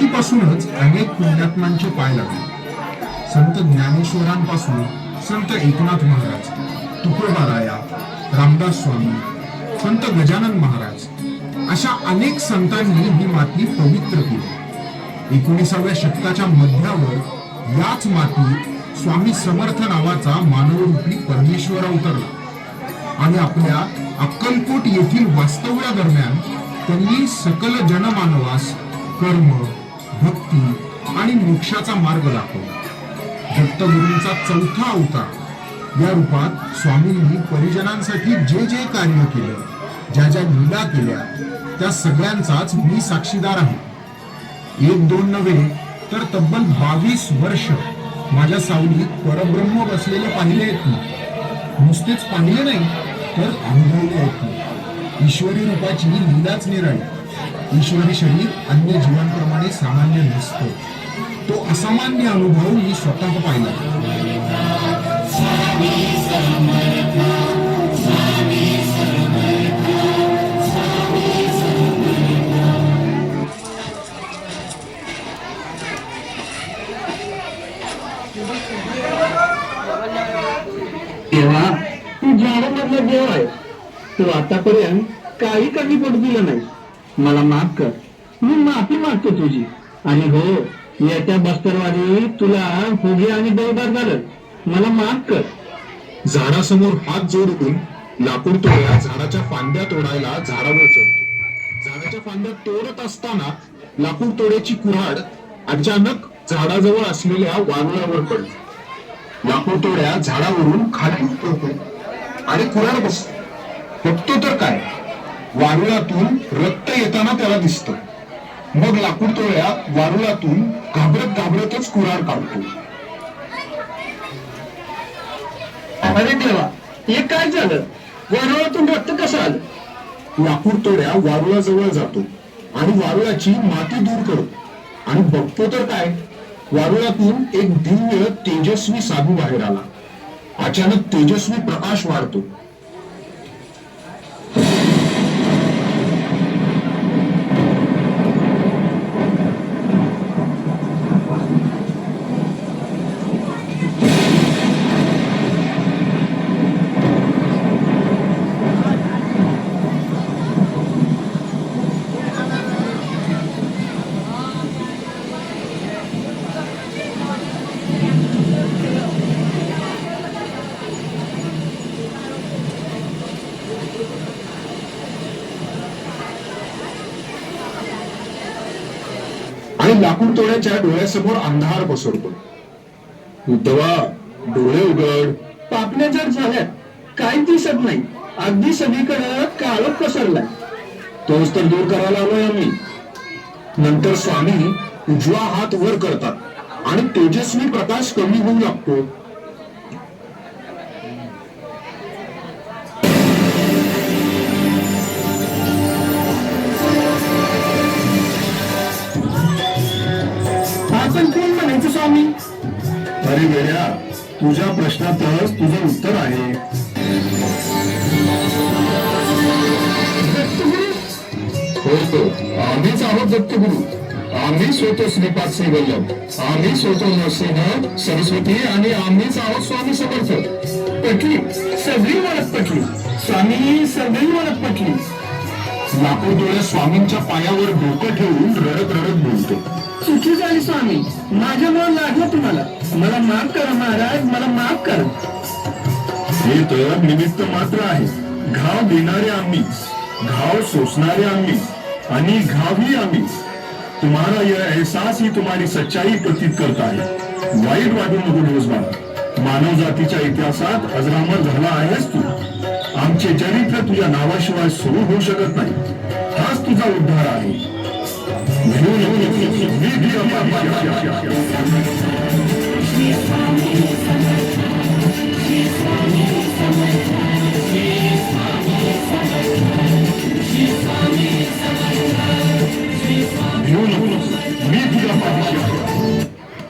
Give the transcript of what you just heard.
सुरुवातीपासूनच अनेक पुण्यात्मांचे पाय लागले. संत ज्ञानेश्वरांपासून संत एकनाथ महाराज तुकोबाराया रामदास स्वामी संत गजानन महाराज अशा अनेक संतांनी ही माती पवित्र केली. एकोणीसाव्या शतकाच्या मध्यावर याच मातीत स्वामी समर्थ नावाचा मानवरूपी परमेश्वर अवतरला आणि आपल्या अक्कलकोट येथील वास्तव्यादरम्यान त्यांनी सकल जनमानवास कर्म भक्ती आणि मोक्षाचा मार्ग दाखवला दत्तगुरूंचा चौथा अवतार. या रूपात स्वामींनी परिजनांसाठी जे जे कार्य केलं ज्या ज्या लीला केल्या त्या सगळ्यांचाच मी साक्षीदार आहे. एक दोन नव्हे तर तब्बल बावीस वर्ष माझ्या सावलीत परब्रह्म बसलेले पाहिले आहेत मी. नुसतेच पाहिले नाही तर अनुभवले आहेत मी. ईश्वरी रूपाची लीलाच निराळी. ईश्वरी शरीर अन्य जीवांप्रमाणे सामान्य नसतो. तो असामान्य अनुभव मी स्वतः पाहिला. तेव्हा तू झाडामधला देव आहे तू आतापर्यंत काही कमी पडू दिलं नाही. मला माफ कर. मी माफी मागतो तुझी. आणि हो येत्या बस्तरवारी तुला फुगे आणि दौदार झालं. मला माफ कर. झाडासमोर हात जोडून लाकूड तोड्या झाडाच्या फांद्या तोडायला झाडावर चढतो झाडाच्या फांद्या तोडत असताना लाकूड तोड्याची कुऱ्हाड अचानक झाडाजवळ असलेल्या वारुळावर पडली. लाकूड तोड्या झाडावरून खाली उतरतो आणि कुऱ्हाड बसतो बघतो तर काय? वारुळातून रक्त येताना त्याला दिसतं. मग लाकूड तोळ्या वारुळातून घाबरत घाबरतच कुराड काढतो. अरे देवा हे काय झालं? वारुळातून रक्त कसं आलं? लाकूड तोड्या वारुळाजवळ जातो आणि वारुळाची माती दूर करतो. आणि बघतो तर काय? वारुळातून एक दिव्य तेजस्वी साधू बाहेर आला. अचानक तेजस्वी प्रकाश वाढतो. आणि लाकूड तोड्याच्या डोळ्यासमोर अंधार पसरतो. उद्धवा डोळे उघड. पापण्या जर झाल्यात काही दिसत नाही. अगदी सगळीकडे काळोख पसरलाय. तोच तर दूर करायला आलोय आम्ही. नंतर स्वामी उजवा हात वर करतात आणि तेजस्वी प्रकाश कमी होऊ लागतो. अरे वेड्या तुझ्या प्रश्नातच तुझं उत्तर आहे. हो आम्हीच आहोत दत्तगुरु. आम्ही स्वतः श्रीपाद श्री वल्लभ. आम्ही स्वतः नरसिंह सरस्वती आणि आम्हीच आहोत स्वामी समर्थ. पटली सगळी मनात पटली स्वामी सगळी मनात पटली लाकूड डोळे स्वामींच्या पायावर डोकं ठेवून रडत रडत बोलतो. चुकी झाली स्वामी. माझ्यामुळे लागलं तुम्हाला. मला माफ करा महाराज मला माफ करा. हे तर निमित्त मात्र आहे. घाव देणारे आम्ही घाव सोसणारे आम्ही आणि घावही आम्ही. तुम्हारा यह एहसास ही तुम्हारी सच्चाई प्रतीत करता है वाईट वाटू नको दिवस बाळा मानव जातीच्या इतिहासात अजरामर झाला आहेस तू. आमचे चरित्र तुझ्या नावाशिवाय सुरू होऊ शकत नाही. हाच तुझा उद्धार आहे.